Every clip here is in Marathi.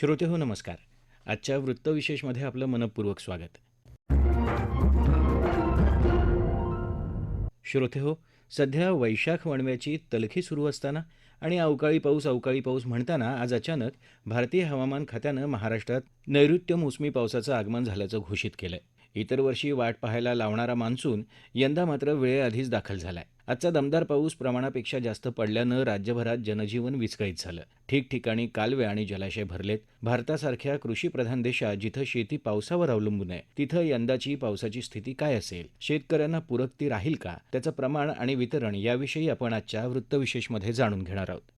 श्रोते हो नमस्कार. आजच्या वृत्तविशेषमध्ये आपलं मनपूर्वक स्वागत. श्रोते हो सध्या वैशाख वणव्याची तलखी सुरू असताना आणि अवकाळी पाऊस अवकाळी पाऊस म्हणताना आज अचानक भारतीय हवामान खात्यानं महाराष्ट्रात नैऋत्य मोसमी पावसाचं आगमन झाल्याचं घोषित केलं इतर वर्षी वाट पाहायला लावणारा मान्सून यंदा मात्र वेळेआधीच दाखल झाला आहे आजचा दमदार पाऊस प्रमाणापेक्षा जास्त पडल्यानं राज्यभरात जनजीवन विस्कळीत झालं. ठिकठिकाणी कालवे आणि जलाशय भरलेत. भारतासारख्या कृषीप्रधान देशात जिथं शेती पावसावर अवलंबून आहे तिथं यंदाची पावसाची स्थिती काय असेल? शेतकऱ्यांना पूरक ती राहील का? त्याचं प्रमाण आणि वितरण याविषयी आपण आजच्या वृत्तविशेषमध्ये जाणून घेणार आहोत.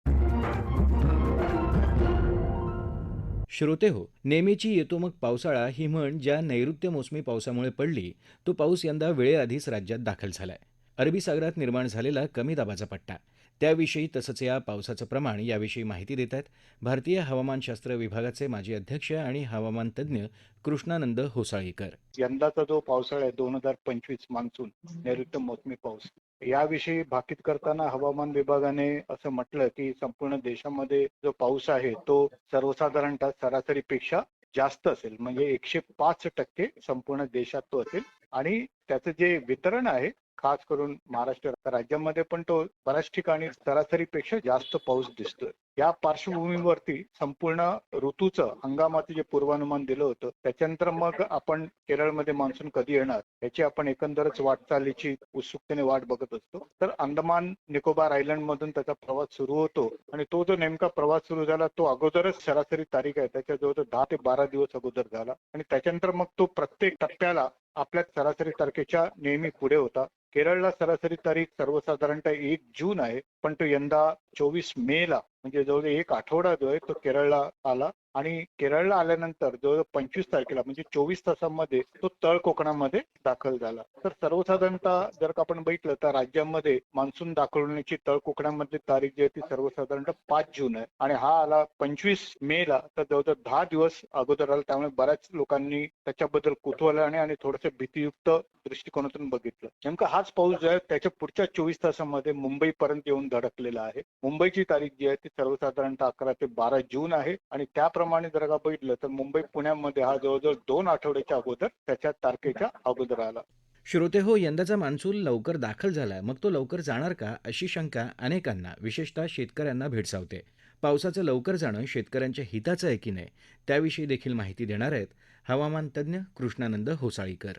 श्रोते हो नेहमीची येतो मग पावसाळा ही म्हण ज्या नैऋत्य मोसमी पावसामुळे पडली तो पाऊस यंदा वेळेआधीच राज्यात दाखल झालाय. अरबी सागरात निर्माण झालेला कमी दाबाचा पट्टा. त्याविषयी तसंच या पावसाचं प्रमाण याविषयी माहिती देत आहेत भारतीय हवामानशास्त्र विभागाचे माजी अध्यक्ष आणि हवामान तज्ज्ञ कृष्णानंद होसाळीकर. यंदाचा जो पावसाळा आहे दोन हजार पंचवीस मान्सून नैऋत्य मोसमी पाऊस. याविषयी भाकीत करताना हवामान विभागाने असं म्हटलं की संपूर्ण देशामध्ये जो पाऊस आहे तो सर्वसाधारणतः सरासरीपेक्षा जास्त असेल. म्हणजे एकशे पाच टक्के संपूर्ण देशात तो असेल. आणि त्याचं जे वितरण आहे खास करून महाराष्ट्र राज्यामध्ये पण तो बऱ्याच ठिकाणी सरासरीपेक्षा जास्त पाऊस दिसतोय. या पार्श्वभूमीवरती संपूर्ण ऋतूचं हंगामाचं जे पूर्वानुमान दिलं होतं त्याच्यानंतर मग आपण केरळमध्ये मान्सून कधी येणार याची आपण एकंदरच वाटचालीची उत्सुकतेने वाट बघत असतो. तर अंदमान निकोबार आयलंड मधून त्याचा प्रवास सुरू होतो आणि तो जो नेमका प्रवास सुरू झाला तो अगोदरच सरासरी तारीख आहे त्याच्याजवळ दहा ते बारा दिवस अगोदर झाला आणि त्याच्यानंतर मग तो प्रत्येक टप्प्याला आपल्या सरासरी तारखेच्या नेहमी पुढे होता. केरळला सरासरी तारीख सर्वसाधारणतः एक जून आहे पण तो यंदा चोवीस मे ला म्हणजे जवळ एक आठवडा जो आहे तो केरळला आला. आणि केरळला आल्यानंतर जवळ पंचवीस तारखेला म्हणजे चोवीस तासांमध्ये तो तळ कोकणामध्ये दाखल झाला. तर सर्वसाधारणतः जर का आपण बघितलं तर राज्यामध्ये मान्सून दाखल होण्याची तळ कोकणामध्ये तारीख जी आहे ती सर्वसाधारणतः पाच जून आहे. आणि हा आला पंचवीस मे ला तर जवळजवळ दहा दिवस अगोदर आला. त्यामुळे बऱ्याच लोकांनी त्याच्याबद्दल कुतूहलाने आणि थोडंसं भीतीयुक्त दृष्टिकोनातून बघितलं. नेमका हाच पाऊस जो आहे त्याच्या पुढच्या चोवीस तासामध्ये मुंबईपर्यंत येऊन धडकलेला आहे. मुंबईची तारीख जी आहे ती सर्वसाधारणतः अकरा ते बारा जून आहे. आणि त्या प्रमाणे जर का बघितलं तर मुंबई पुण्यामध्ये हा जवळजवळ दोन आठवड्याच्या अगोदर त्याच्या तारखेच्या अगोदर आला. श्रोते हो यंदाचा मान्सून लवकर दाखल झालाय. मग तो लवकर जाणार का? अशी शंका अनेकांना विशेषतः शेतकऱ्यांना भेडसावते. पावसाचं लवकर जाणं शेतकऱ्यांच्या हिताचं आहे की नाही? त्याविषयी देखील माहिती देणार आहेत हवामान तज्ज्ञ कृष्णानंद होसाळीकर.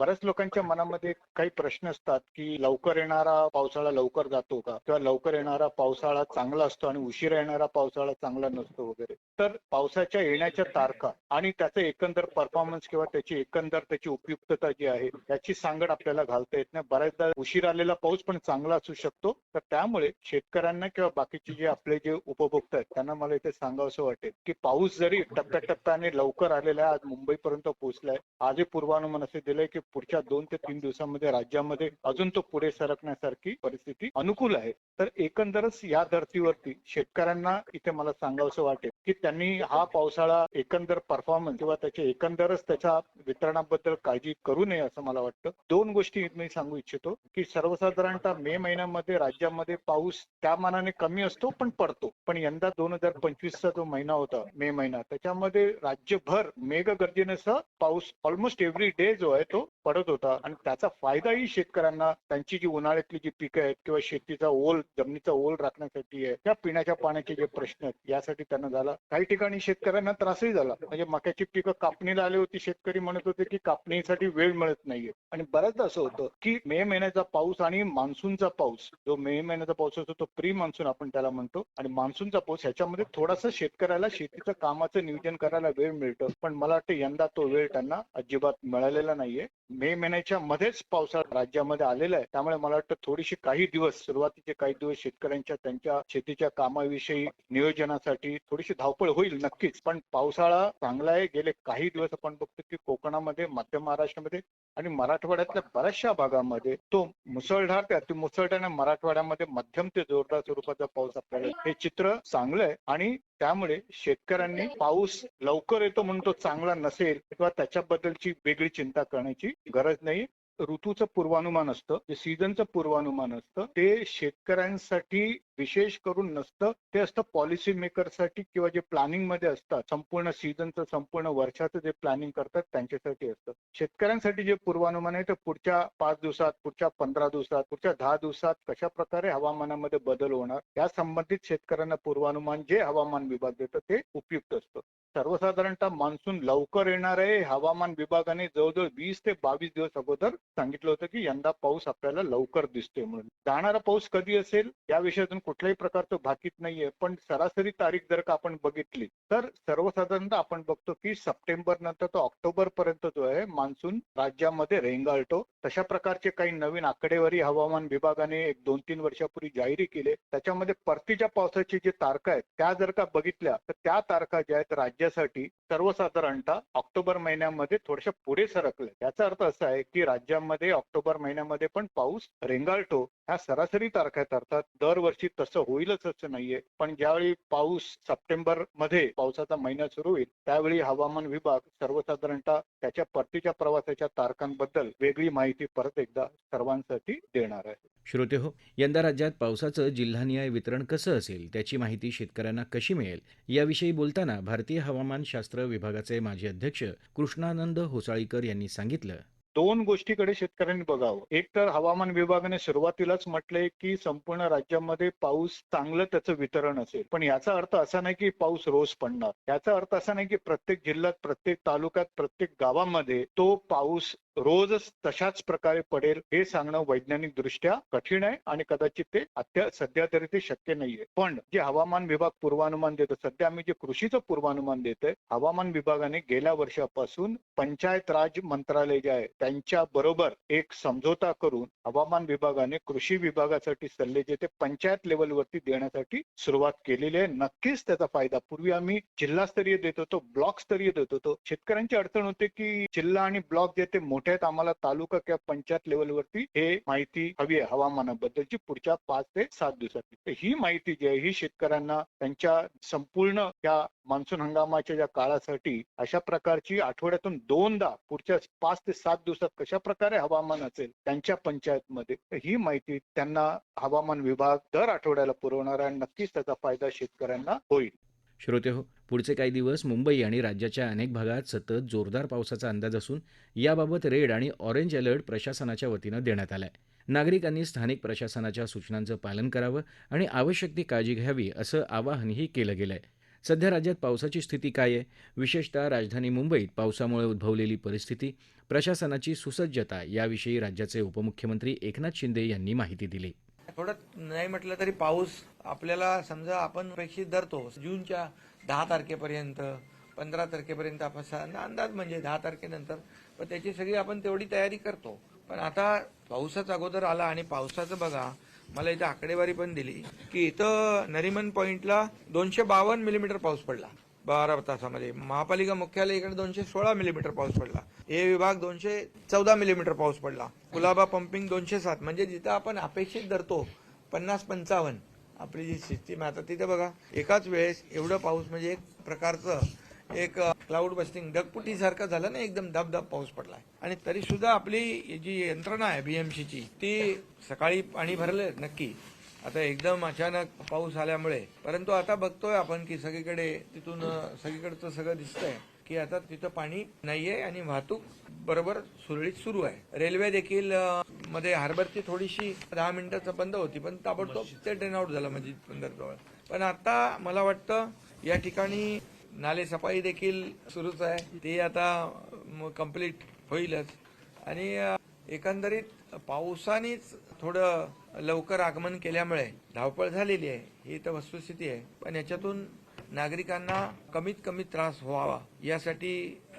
बऱ्याच लोकांच्या मनामध्ये काही प्रश्न असतात की लवकर येणारा पावसाळा लवकर जातो का? किंवा लवकर येणारा पावसाळा चांगला असतो आणि उशिरा येणारा पावसाळा चांगला नसतो वगैरे. तर पावसाच्या येण्याच्या तारखा आणि त्याचा एकंदर परफॉर्मन्स किंवा त्याची एकंदर त्याची उपयुक्तता जी आहे याची सांगड आपल्याला घालता येत नाही. बऱ्याचदा उशीर आलेला पाऊस पण चांगला असू शकतो. तर त्यामुळे शेतकऱ्यांना किंवा बाकीचे जे आपले जे उपभोक्ता आहेत त्यांना मला इथे सांगावं वाटेल की पाऊस जरी टप्प्याटप्प्याने लवकर आलेला आहे आज मुंबईपर्यंत पोहोचलाय आजही पूर्वानुमान असे दिलंय की पुढच्या दोन ते तीन दिवसांमध्ये राज्यामध्ये अजून तो पुढे सरकण्यासारखी परिस्थिती अनुकूल आहे. तर एकंदरच या धर्तीवरती शेतकऱ्यांना इथे मला सांगावंसं वाटेल की त्यांनी हा पावसाळा एकंदर परफॉर्मन्स किंवा त्याचे एकंदरच त्याच्या वितरणाबद्दल काळजी करू नये असं मला वाटतं. दोन गोष्टी मी सांगू इच्छितो की सर्वसाधारणतः मे महिन्यामध्ये राज्यामध्ये पाऊस त्या मानाने कमी असतो पण पडतो. पण यंदा दोन हजार पंचवीसचा जो महिना होता मे महिना त्याच्यामध्ये राज्यभर मेघगर्जनेसह पाऊस ऑलमोस्ट एव्हरी डे जो आहे तो पडत होता. आणि त्याचा फायदाही शेतकऱ्यांना त्यांची जी उन्हाळ्यातली जी पिकं आहेत किंवा शेतीचा ओल जमिनीचा ओल राखण्यासाठी आहे त्या पिण्याच्या पाण्याचे जे प्रश्न आहेत यासाठी त्यांना झाला. काही ठिकाणी शेतकऱ्यांना त्रासही झाला. म्हणजे मक्याची पिकं कापणीला आली होती शेतकरी म्हणत होते की कापणीसाठी वेळ मिळत नाहीये. आणि बऱ्याचदा असं होतं की मे महिन्याचा पाऊस आणि मान्सूनचा पाऊस जो मे महिन्याचा पाऊस असतो तो प्री मान्सून आपण त्याला म्हणतो. आणि मान्सूनचा पाऊस ह्याच्यामध्ये थोडासा शेतकऱ्याला शेतीचं कामाचं नियोजन करायला वेळ मिळतं. पण मला वाटतं यंदा तो वेळ त्यांना अजिबात मिळालेला नाहीये. मे महिन्याच्या मध्येच पावसाळा राज्यामध्ये आलेला आहे. त्यामुळे मला वाटतं थोडीशी काही दिवस सुरुवातीचे काही दिवस शेतकऱ्यांच्या त्यांच्या शेतीच्या कामाविषयी नियोजनासाठी थोडीशी धावपळ होईल नक्कीच. पण पावसाळा चांगला आहे. गेले काही दिवस आपण बघतो की कोकणामध्ये मध्य महाराष्ट्रामध्ये आणि मराठवाड्यातल्या बऱ्याचशा भागामध्ये तो मुसळधार ते अतिमुसळधार मराठवाड्यामध्ये मध्यम ते जोरदार स्वरूपाचा पाऊस आपल्याला हे चित्र चांगलं आहे. आणि त्यामुळे शेतकऱ्यांनी पाऊस लवकर येतो म्हणून तो चांगला नसेल किंवा त्याच्याबद्दलची वेगळी चिंता करण्याची गरज नाही. ऋतूचं पूर्वानुमान असतं जे सीझनचं पूर्वानुमान असतं ते शेतकऱ्यांसाठी विशेष करून नसतं ते असतं पॉलिसी मेकरसाठी किंवा जे प्लॅनिंगमध्ये असतात संपूर्ण सीझनचं संपूर्ण वर्षाचं जे प्लॅनिंग करतात त्यांच्यासाठी असतं. शेतकऱ्यांसाठी जे पूर्वानुमान आहे ते पुढच्या पाच दिवसात पुढच्या पंधरा दिवसात पुढच्या दहा दिवसात कशा प्रकारे हवामानामध्ये बदल होणार या संबंधित शेतकऱ्यांना पूर्वानुमान जे हवामान विभाग देतं ते उपयुक्त असतं. सर्वसाधारणतः मान्सून लवकर येणार आहे. हवामान विभागाने जवळजवळ वीस ते बावीस दिवस अगोदर सांगितलं होतं की यंदा पाऊस आपल्याला लवकर दिसतोय म्हणून. जाणारा पाऊस कधी असेल या विषयातून कुठल्याही प्रकारचं भाकीत नाहीये. पण सरासरी तारीख जर का आपण बघितली तर सर्वसाधारणतः आपण बघतो की सप्टेंबर नंतर तो ऑक्टोबर पर्यंत जो आहे मान्सून राज्यामध्ये रेंगाळतो. तशा प्रकारचे काही नवीन आकडेवारी हवामान विभागाने एक दोन तीन वर्षापूर्वी जाहीर केले. त्याच्यामध्ये परतीच्या पावसाची जी तारखा आहेत त्या जर का बघितल्या तर त्या तारखा ज्या आहेत राज्यासाठी सर्वसाधारणतः ऑक्टोबर महिन्यामध्ये थोड्याशा पुढे सरकले. याचा अर्थ असा आहे की राज्यामध्ये ऑक्टोबर महिन्यामध्ये पण पाऊस रेंगाळतो. ह्या सरासरी तारखा अर्थात दरवर्षी तसं होईलच असं नाहीये. पण ज्यावेळी पाऊस सप्टेंबरमध्ये पावसाचा महिना सुरू होईल त्यावेळी हवामान विभाग सर्वसाधारणतः त्याच्या परतीच्या प्रवासाच्या तारखांबद्दल वेगळी माहिती परत एकदा सर्वांसाठी देणार आहे. श्रोते हो यंदा राज्यात पावसाचं जिल्हानिहाय वितरण कसं असेल त्याची माहिती शेतकऱ्यांना कशी मिळेल याविषयी बोलताना भारतीय हवामानशास्त्र विभागाचे माजी अध्यक्ष कृष्णानंद होसाळीकर यांनी सांगितलं दोन गोष्टीकडे शेतकऱ्यांनी बघावं. एक तर हवामान विभागाने सुरुवातीलाच म्हटलंय की संपूर्ण राज्यामध्ये पाऊस चांगलं त्याचं वितरण असेल. पण याचा अर्थ असा नाही की पाऊस रोज पडणार. याचा अर्थ असा नाही की प्रत्येक जिल्ह्यात प्रत्येक तालुक्यात प्रत्येक गावामध्ये तो पाऊस रोजच तशाच प्रकारे पडेल हे सांगणं वैज्ञानिक दृष्ट्या कठीण आहे आणि कदाचित ते अत्या सध्या तरी ते शक्य नाहीये. पण जे हवामान विभाग पूर्वानुमान देतं सध्या आम्ही जे कृषीचं पूर्वानुमान देतोय हवामान विभागाने गेल्या वर्षापासून पंचायत राज मंत्रालय जे आहे त्यांच्या बरोबर एक समझोता करून हवामान विभागाने कृषी विभागासाठी सल्ले जे ते पंचायत लेवलवरती देण्यासाठी सुरुवात केलेली आहे. नक्कीच त्याचा फायदा. पूर्वी आम्ही जिल्हास्तरीय देत होतो ब्लॉक स्तरीय देत होतो. शेतकऱ्यांची अडचण होते की जिल्हा आणि ब्लॉक जे ते मोठे आहेत आम्हाला तालुका किंवा पंचायत लेवलवरती हे माहिती हवी आहे हवामानाबद्दलची पुढच्या पाच ते सात दिवसाची ही माहिती जी आहे ही शेतकऱ्यांना त्यांच्या संपूर्ण या मान्सून हंगामाच्या ज्या काळासाठी अशा प्रकारची आठवड्यातून दोनदा पुढच्या पाच ते सात दिवस दिवसात कशा प्रकारे हवामान असेल त्यांच्या पंचायतमध्ये ही माहिती त्यांना हवामान विभाग दर आठवड्याला पुरवणार आहे. नक्कीच त्याचा फायदा शेतकऱ्यांना होईल. श्रोते हो पुढचे काही दिवस मुंबई आणि राज्याच्या अनेक भागात सतत जोरदार पावसाचा अंदाज असून याबाबत रेड आणि ऑरेंज अलर्ट प्रशासनाच्या वतीनं देण्यात आलाय. नागरिकांनी स्थानिक प्रशासनाच्या सूचनांचं पालन करावं आणि आवश्यक ती काळजी घ्यावी असं आवाहनही केलं गेलं आहे सध्या राज्यात पावसाची स्थिती काय आहे? विशेषतः राजधानी मुंबईत पावसामुळे उद्भवलेली परिस्थिती प्रशासनाची सुसज्जता याविषयी राज्याचे उपमुख्यमंत्री एकनाथ शिंदे यांनी माहिती दिली. थोडं नाही म्हटलं तरी पाऊस आपल्याला समजा आपण अपेक्षित धरतो. जूनच्या दहा तारखेपर्यंत पंधरा तारखेपर्यंत आपण सा- अंदाज म्हणजे दहा तारखेनंतर पण त्याची सगळी आपण तेवढी तयारी करतो. पण आता पाऊसच अगोदर आला आणि पावसाचं बघा मला इथं आकडेवारी पण दिली की इथं नरिमन पॉइंटला दोनशे बावन्न मिलीमीटर पाऊस पडला. बारा तासामध्ये. महापालिका मुख्यालय इकडे दोनशे सोळा मिलीमीटर पाऊस पडला. हे विभाग दोनशे चौदा मिलीमीटर पाऊस पडला. कुलाबा पंपिंग दोनशे सात. म्हणजे जिथं आपण अपेक्षित धरतो पन्नास पंचावन्न. आपली जी सिस्टीम आहे आता तिथे बघा एकाच वेळेस एवढं पाऊस म्हणजे एक प्रकारचं एक क्लाउड बस्टिंग ढगपुटी सारखं झालं ना एकदम धबधब पाऊस पडलाय. आणि तरी सुद्धा आपली जी यंत्रणा आहे बीएमसीची ती सकाळी पाणी भरले नक्की. आता एकदम अचानक पाऊस आल्यामुळे. परंतु आता बघतोय आपण की सगळीकडे तिथून सगळीकडचं सगळं दिसतंय की आता तिथं पाणी नाहीये आणि वाहतूक बरोबर सुरळीत सुरू आहे. रेल्वे देखील मध्ये हार्बरची थोडीशी दहा मिनिटाचं बंद होती पण ताबडतोब ते ड्रेन आउट झालं म्हणजे बंदरजवळ. पण आता मला वाटतं या ठिकाणी नाले सफाई देखील सुरूच आहे. ते आता कंप्लीट होईलच. आणि एकंदरीत पावसानेच थोडं लवकर आगमन केल्यामुळे धावपळ झालेली आहे. ही तर वस्तुस्थिती आहे. पण याच्यातून नागरिकांना कमीत कमी त्रास व्हावा. यासाठी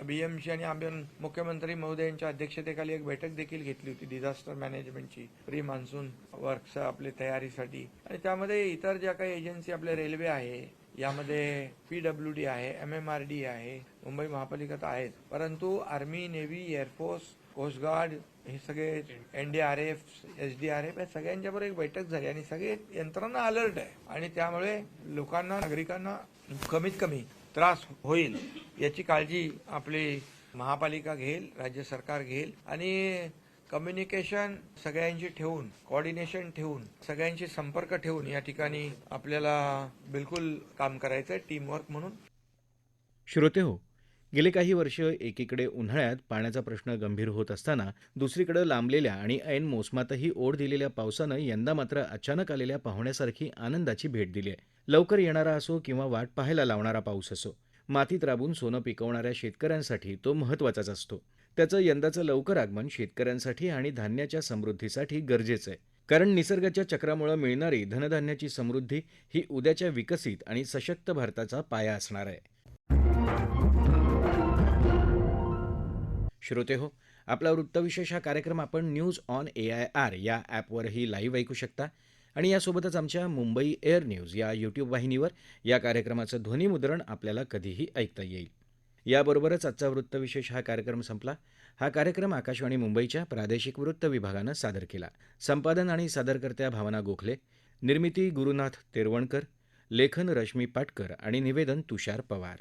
बीएमसी आणि आम्ही मुख्यमंत्री महोदयांच्या अध्यक्षतेखाली एक बैठक देखील घेतली होती. डिझास्टर मॅनेजमेंटची प्री मान्सून वर्क्स आपल्या तयारीसाठी. आणि त्यामध्ये इतर ज्या काही एजन्सी आपल्या रेल्वे आहे यामध्ये पीडब्ल्यू डी आहे एम एम आर डी आहे मुंबई महापालिका तर आहेत. परंतु आर्मी नेव्ही एअरफोर्स कोस्टगार्ड हे सगळे एनडीआरएफ एसडीआरएफ या सगळ्यांच्या बरोबर एक बैठक झाली आणि सगळे यंत्रणा अलर्ट आहे. आणि त्यामुळे लोकांना नागरिकांना कमीत कमी त्रास होईल याची काळजी आपली महापालिका घेईल राज्य सरकार घेईल. आणि कम्युनिकेशन सगळ्यांशी ठेवून कॉर्डिनेशन ठेवून सगळ्यांशी संपर्क ठेवून या ठिकाणी आपल्याला बिलकुल काम करायचं आहे टीमवर्क म्हणून. श्रोते हो गेले काही वर्ष एकीकडे उन्हाळ्यात पाण्याचा प्रश्न गंभीर होत असताना दुसरीकडे लांबलेल्या आणि ऐन मोसमातही ओढ दिलेल्या पावसानं यंदा मात्र अचानक आलेल्या पाहुण्यासारखी आनंदाची भेट दिली आहे. लवकर येणारा असो किंवा वाट पाहायला लावणारा पाऊस असो मातीत राबून सोनं पिकवणाऱ्या शेतकऱ्यांसाठी तो महत्त्वाचाच असतो. त्याचं यंदाचं लवकर आगमन शेतकऱ्यांसाठी आणि धान्याच्या समृद्धीसाठी गरजेचं आहे. कारण निसर्गाच्या चक्रामुळे मिळणारी धनधान्याची समृद्धी ही उद्याच्या विकसित आणि सशक्त भारताचा पाया असणार आहे. श्रोते हो आपला वृत्तविशेष हा कार्यक्रम आपण news on A I R या ॲपवरही लाईव्ह ऐकू शकता. आणि यासोबतच आमच्या मुंबई एअर न्यूज या यूट्यूब वाहिनीवर या कार्यक्रमाचं ध्वनीमुद्रण आपल्याला कधीही ऐकता येईल. याबरोबरच आजचा वृत्तविशेष हा कार्यक्रम संपला. हा कार्यक्रम आकाशवाणी मुंबईच्या प्रादेशिक वृत्त विभागानं सादर केला. संपादन आणि सादरकर्त्या भावना गोखले निर्मिती गुरुनाथ तेरवणकर लेखन रश्मी पाटकर आणि निवेदन तुषार पवार.